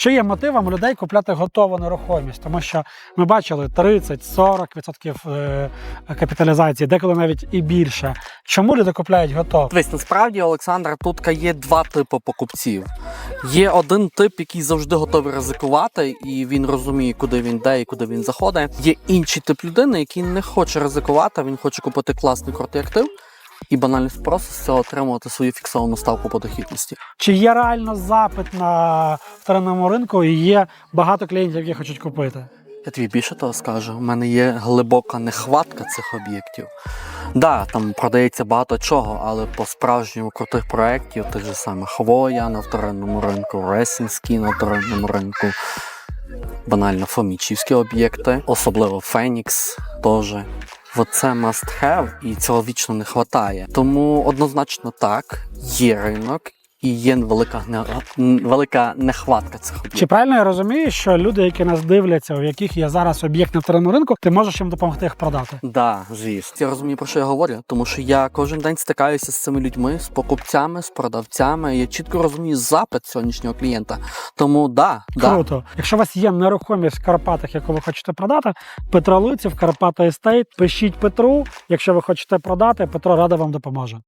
Що є мотивом людей купляти готову нерухомість, тому що ми бачили 30-40% е, капіталізації, деколи навіть і більше. Чому люди купляють готове? Дивись, насправді, Олександр, тут є два типи покупців. Є один тип, який завжди готовий ризикувати, і він розуміє, куди він йде і куди він заходить. Є інший тип людини, який не хоче ризикувати, він хоче купити класний крутий актив і банально просто з цього отримувати свою фіксовану ставку по дохідності. Чи є реально запит на вторинному ринку і є багато клієнтів, які хочуть купити? Я тобі більше того скажу, у мене є глибока нехватка цих об'єктів. Да, там продається багато чого, але по справжньому крутих проєктів, тих же самих Хвоя на вторинному ринку, Ресінський на вторинному ринку, банально фомічівські об'єкти, особливо Фенікс теж. Оце must have, і цього вічно не вистачає. Тому однозначно так, є ринок і є велика, велика нехватка цих об'єктів. Чи правильно я розумію, що люди, які нас дивляться, у яких є зараз об'єкт на вторинному ринку, ти можеш їм допомогти їх продати? Да, звісно. Я розумію, про що я говорю, тому що я кожен день стикаюся з цими людьми, з покупцями, з продавцями. Я чітко розумію запит сьогоднішнього клієнта. Тому да, да. Якщо у вас є нерухомість в Карпатах, яку ви хочете продати, Петро Луців, Карпата Естейт, пишіть Петру. Якщо ви хочете продати, Петро радо вам допоможе.